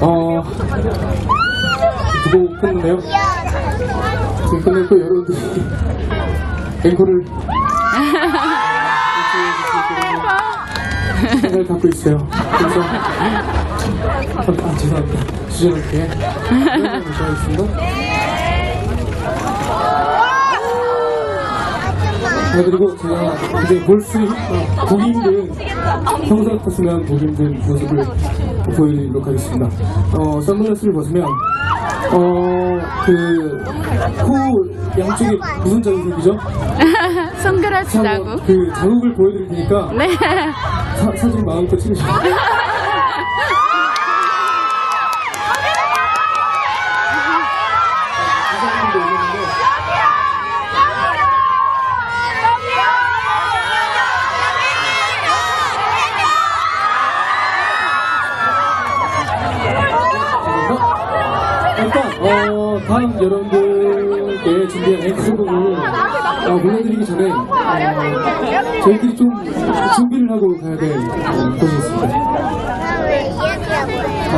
어, 두곡 끝났네요. 지금 끝냈고 여러분들이 앵콜을 생각을 갖고 있어요. 그래서 아, 아 죄송합니다. 주저넘게 모셔야겠습니다. 네, 그리고 제가 이제 볼수 어, 보기 힘든 평소 같았으면 보기 힘든 모습을 보여드리도록 하겠습니다. 어, 선글라스를 벗으면 어, 그, 코 양쪽에 무슨 자국이죠? 손그라치라고. 그 자국을 보여드릴 테니까 네. 사, 사진 마음껏 찍으시고. 어, 다음 여러분들께 준비한 앵콜곡을 어, 불러드리기 전에 어, 저희끼리 좀 준비를 하고 가야 될 어, 것이 있습니다.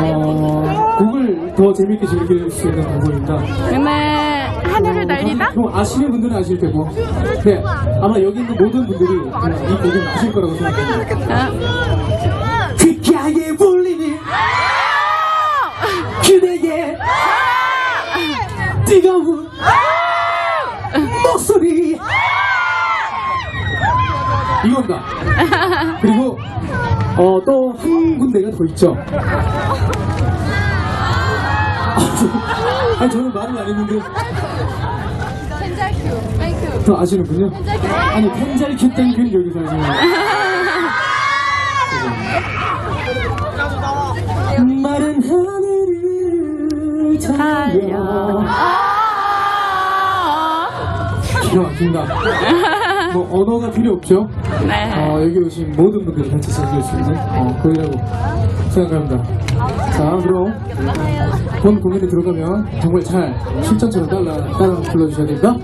어, 곡을 더 재밌게 즐길 수 있는 방법입니다. 정말 하늘을 날리다? 뭐 아시는 분들은 아실 테고, 네 아마 여기 있는 모든 분들이 이 곡을 아실 거라고 생각합니다. 어? 귓가에 불리는 그대의 뜨거운 목소리 이겁니다. 그리고 어, 또 한 군데가 더 있죠. 아니 저는 말을 안 했는데 펜잘큐. 땡큐. 더 아시는군요. 아니 펜잘큐 땡큐는 여기서 하시는 마른 하늘을 달려 아. 기가 막힌다. 뭐 언어가 필요 없죠. 네. 어, 여기 오신 모든 분들이 같이 즐길 수 있는 어, 곡이라고 생각합니다. 자, 그럼 본 공연에 들어가면 정말 잘 실전처럼 따라, 따라 불러주셔야 됩니다.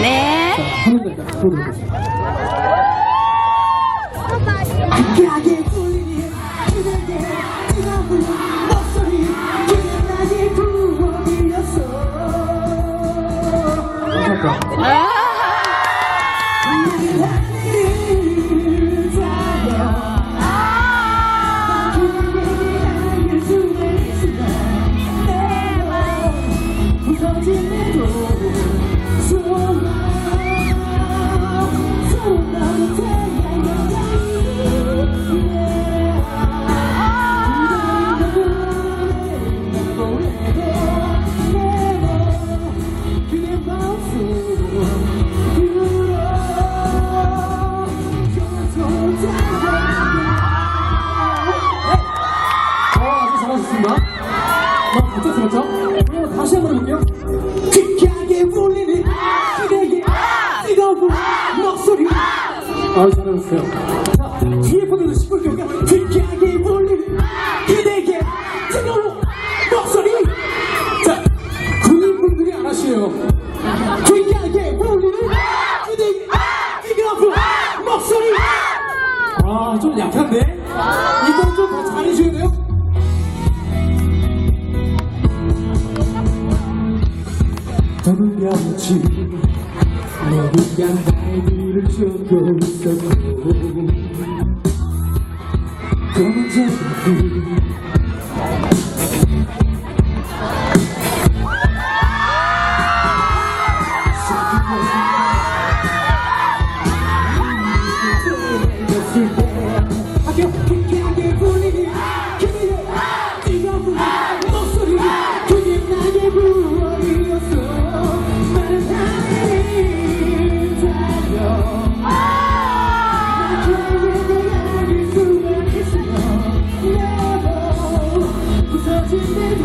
네. 자, 하는 데다 불러드리겠습니다. 느끼하게 막 갑자기 들었죠? 그럼 다시 한번 해볼게요. 귓가에 울리는 그대의 뜨거운 목소리 아, 잘하셨어요. 자, 뒤에 분들도 시끄럽게 볼게요. 귓가에 울리는 그대의 뜨거운 목소리 자, 군인분들이 안 하시네요. 병치 너무한 날들을 쫓고 있었고. 검은 자국 to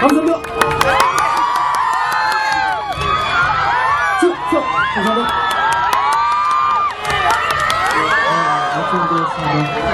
감사합니다. 감사합니다. 네, 아침 되었습니다.